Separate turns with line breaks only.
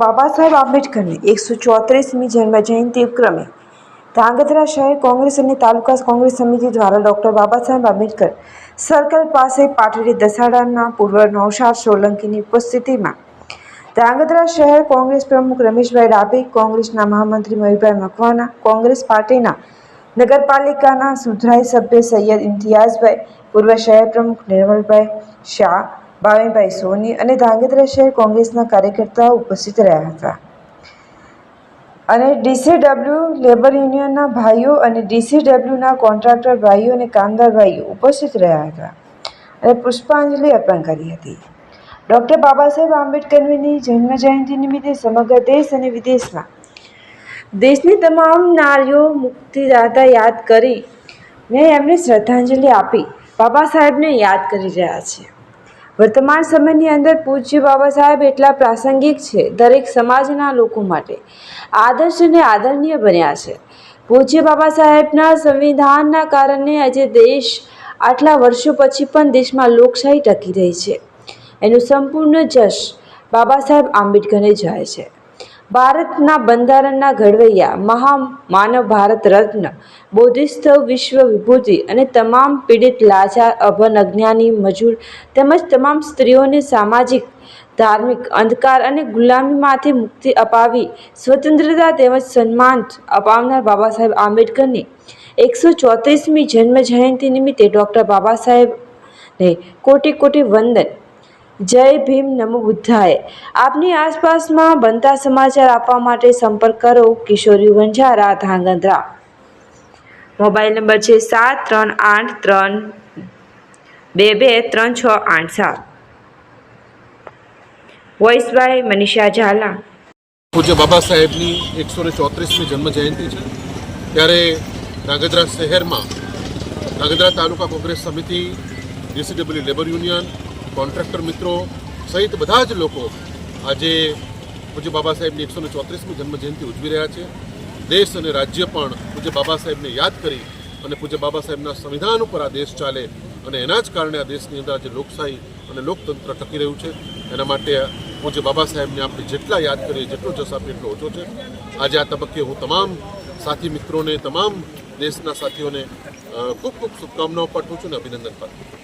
બાબા સાહેબ આંબેડકરની એકસો ચોત્રીસમી જન્મજયંતિ ઉપક્રમે ધ્રાંગધ્રા શહેર કોંગ્રેસ અને તાલુકા કોંગ્રેસ સમિતિ દ્વારા ડૉક્ટર બાબા સાહેબ આંબેડકર સર્કલ પાસે પાટડી દસાડાના પૂર્વ નૌશાદ સોલંકીની ઉપસ્થિતિમાં ધ્રાંગધ્રા શહેર કોંગ્રેસ પ્રમુખ રમેશભાઈ ડાભી, કોંગ્રેસના મહામંત્રી મયુરભાઈ મકવાના કોંગ્રેસ પાર્ટીના નગરપાલિકાના સુધરાઈ સભ્ય સૈયદ ઇમ્તિયાઝભાઈ, પૂર્વ શહેર પ્રમુખ નિર્મલભાઈ શાહ ભાવિનભાઈ સોની અને ધાંગધ્રા શહેર કોંગ્રેસના કાર્યકર્તાઓ ઉપસ્થિત રહ્યા હતા. અને ડીસીડબ્લ્યુ લેબર યુનિયનના ભાઈઓ અને ડીસીડબ્લ્યુના કોન્ટ્રાક્ટર ભાઈઓ અને કામદાર ભાઈઓ ઉપસ્થિત રહ્યા હતા અને પુષ્પાંજલિ અર્પણ કરી હતી. ડૉક્ટર બાબા સાહેબ આંબેડકરની જન્મજયંતિ નિમિત્તે સમગ્ર દેશ અને વિદેશમાં દેશની તમામ નારીઓ મુક્તિદાતા યાદ કરી ને એમને શ્રદ્ધાંજલિ આપી બાબા સાહેબને યાદ કરી રહ્યા છે. વર્તમાન સમયની અંદર પૂજ્ય બાબા સાહેબ એટલા પ્રાસંગિક છે, દરેક સમાજના લોકો માટે આદર્શ અને આદરણીય બન્યા છે. પૂજ્ય બાબા સાહેબના સંવિધાનના કારણે આજે દેશ આટલા વર્ષો પછી પણ દેશમાં લોકશાહી ટકી રહી છે. એનું સંપૂર્ણ જશ બાબા સાહેબ આંબેડકરને જાય છે. ભારતના બંધારણના ઘડવૈયા મહામાનવ ભારત રત્ન બોધિસ્થ વિશ્વ વિભૂતિ અને તમામ પીડિત લાચાર અભન અજ્ઞાની મજૂર તેમજ તમામ સ્ત્રીઓને સામાજિક, ધાર્મિક અંધકાર અને ગુલામીમાંથી મુક્તિ અપાવી સ્વતંત્રતા તેમજ સન્માન અપાવનાર બાબા સાહેબ આંબેડકરની એકસો ચોત્રીસમી જન્મ જયંતિ નિમિત્તે ડૉક્ટર બાબા સાહેબને કોટી કોટી વંદન. જય ભીમ નમો બુદ્ધાય. આપની આસપાસમાં બનતા સમાચાર આપવા માટે સંપર્ક કરો કિશોરી વંજારા ધાંગધ્રા. મોબાઈલ નંબર છે સાત ત્રણ આઠ ત્રણ બે બે ત્રણ છ આઠ સાત. Voice by Manisha Jhala.
પૂજ્ય બાબા સાહેબની એકસો ને ચોત્રીસમી જન્મ જયંતિ છે. ત્યારે ધાંગધ્રા શહેરમાં ધાંગધ્રા તાલુકા કોંગ્રેસ સમિતિ ડીસીડબ્લ્યુ લેબર યુનિયન કોન્ટ્રાક્ટર મિત્રો સહિત બધા જ લોકો આજે પૂજ્ય બાબા સાહેબની એકસો ને ચોત્રીસમી જન્મજયંતિ ઉજવી રહ્યા છે. દેશ અને રાજ્ય પણ પૂજ્ય બાબા સાહેબને યાદ કરી અને પૂજ્ય બાબા સાહેબના સંવિધાન ઉપર આ દેશ ચાલે અને એના જ કારણે આ દેશની અંદર આજે લોકશાહી અને લોકતંત્ર ટકી રહ્યું છે. એના માટે પૂજ્ય બાબા સાહેબને આપણે જેટલા યાદ કરીએ, જેટલો જસ આપીએ, એટલો ઓછો છે. આજે આ તબક્કે હું તમામ સાથી મિત્રોને, તમામ દેશના સાથીઓને ખૂબ ખૂબ શુભકામનાઓ પાઠવું છું અને અભિનંદન પાઠવું છું.